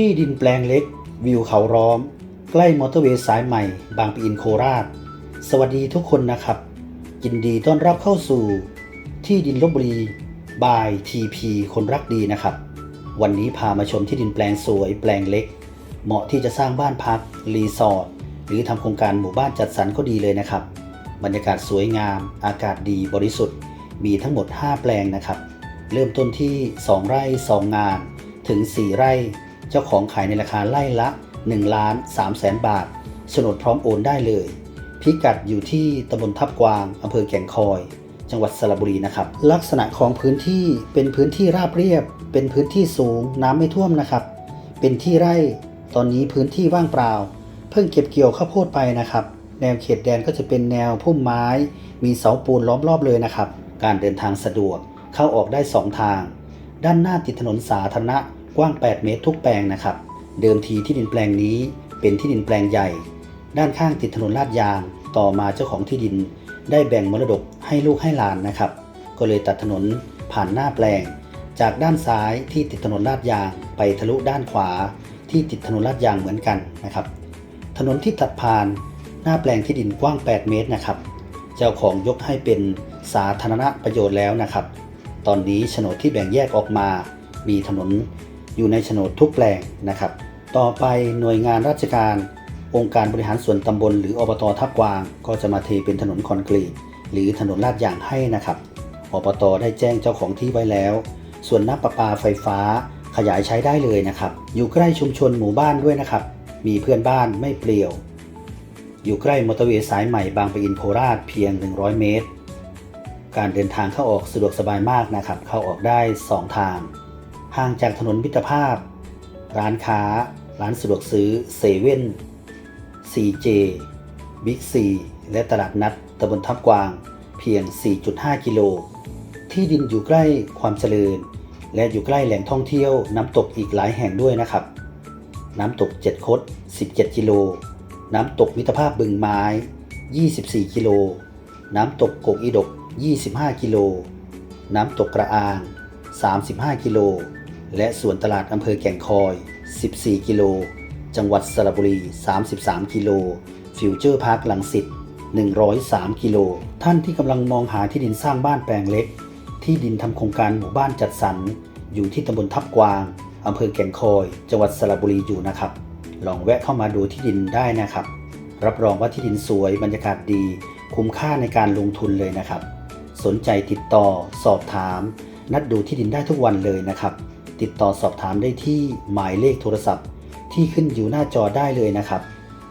ที่ดินแปลงเล็ก วิวเขาร้อม ใกล้มอเตอร์เวย์สายใหม่ บางปะอินโคราช สวัสดีทุกคนนะครับยินดีต้อนรับเข้าสู่ ที่ดินลบบุรีบายทีพีคนรักดีนะครับ วันนี้พามาชมที่ดินแปลงสวย แปลงเล็ก เหมาะที่จะสร้างบ้านพักรีสอร์ทหรือทำโครงการหมู่บ้านจัดสรรก็ดีเลยนะครับ บรรยากาศสวยงาม อากาศดีบริสุทธิ์ มีทั้งหมด 5 แปลงนะครับ เริ่มต้นที่ 2 ไร่ 2 งาน ถึง 4 ไร่ เจ้าของขายในราคาไร่ละ1ล้าน3แสนบาทโฉนดพร้อมโอนได้เลย พิกัดอยู่ที่ตำบลทับกวางอำเภอแก่งคอย จังหวัดสระบุรีนะครับ ลักษณะของพื้นที่เป็นพื้นที่ราบเรียบ เป็นพื้นที่สูงน้ำไม่ท่วมนะครับ เป็นที่ไร่ตอนนี้พื้นที่ว่างเปล่า เพิ่งเก็บเกี่ยวข้าวโพดไปนะครับ แนวเขตแดนก็จะเป็นแนวพุ่มไม้ มีเสาปูนล้อมรอบเลยนะครับ การเดินทางสะดวกเข้าออกได้ 2 ทาง ด้านหน้าติดถนนสาธารณะ กว้าง 8 เมตรทุกแปลงนะครับ เดิมทีที่ดินแปลงนี้เป็นที่ดินแปลงใหญ่ ด้านข้างติดถนนลาดยาง ต่อมาเจ้าของที่ดิน ได้แบ่งมรดกให้ลูกให้หลานนะครับ ก็เลยตัดถนนผ่านหน้าแปลง จากด้านซ้ายที่ติดถนนลาดยางไปทะลุด้านขวา ที่ติดถนนลาดยางเหมือนกันนะครับ ถนนที่ตัดผ่านหน้าแปลงที่ดินกว้าง 8 เมตรนะครับเจ้าของยกให้เป็นสาธารณประโยชน์แล้วนะครับ ตอนนี้โฉนดที่แบ่งแยกออกมา มีถนน อยู่ในโฉนดทุกแปลงนะครับ ต่อไปหน่วยงานราชการ องค์การบริหารส่วนตำบล หรืออบตทับกวาง ก็จะมาเทเป็นถนนคอนกรีต หรือถนนลาดยางให้นะครับอบตได้แจ้งเจ้าของที่ไว้แล้ว ส่วนน้ำประปาไฟฟ้าขยายใช้ได้เลยนะครับ อยู่ใกล้ชุมชนหมู่บ้านด้วยนะครับ มีเพื่อนบ้านไม่เปลี่ยว อยู่ใกล้มอเตอร์เวย์สายใหม่บางปะอินโคราชเพียง 100 เมตร การเดินทางเข้าออกสะดวกสบายมากนะครับ เข้าออกได้ 2 ทาง ห่างจากถนนมิตรภาพ ร้านค้า ร้านสะดวกซื้อเซเว่น CJ Big C และตลาดนัดตำบลทับกวาง เพียง 4.5 กิโล ที่ดินอยู่ใกล้ความเจริญ และอยู่ใกล้แหล่งท่องเที่ยวน้ำตกอีกหลายแห่งด้วยนะครับ น้ำตก 7 คด 17 กิโล น้ำตกมิตรภาพบึงไม้ 24 กิโล น้ำตกโกกอีดก 25 กิโล น้ำตกกระอาง 35 กิโล และสวนตลาดอำเภอแก่งคอย 14 กิโล จังหวัดสระบุรี 33 กิโล ฟิวเจอร์พาร์คลังสิต103 กิโล ท่านที่กำลังมองหาที่ดินสร้างบ้านแปลงเล็ก ที่ดินทำโครงการหมู่บ้านจัดสรร อยู่ที่ตำบลทับกวางอำเภอแก่งคอย จังหวัดสระบุรีอยู่นะครับ ลองแวะเข้ามาดูที่ดินได้นะครับ รับรองว่าที่ดินสวยบรรยากาศดี คุ้มค่าในการลงทุนเลยนะครับ สนใจติดต่อ สอบถาม นัดดูที่ดินได้ทุกวันเลยนะครับ ติดต่อสอบถามได้ที่หมายเลขโทรศัพท์ ที่ขึ้นอยู่หน้าจอได้เลยนะครับ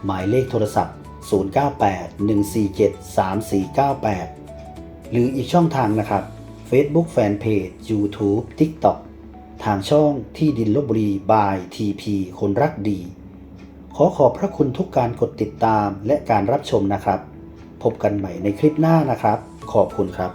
หมายเลขโทรศัพท์ 0981473498 หรืออีกช่องทางนะครับ Facebook Fanpage YouTube TikTok ทางช่องที่ดินลบบุรี by TP คนรักดี ขอขอบพระคุณทุกการกดติดตามและการรับชมนะครับ พบกันใหม่ในคลิปหน้านะครับ ขอบคุณครับ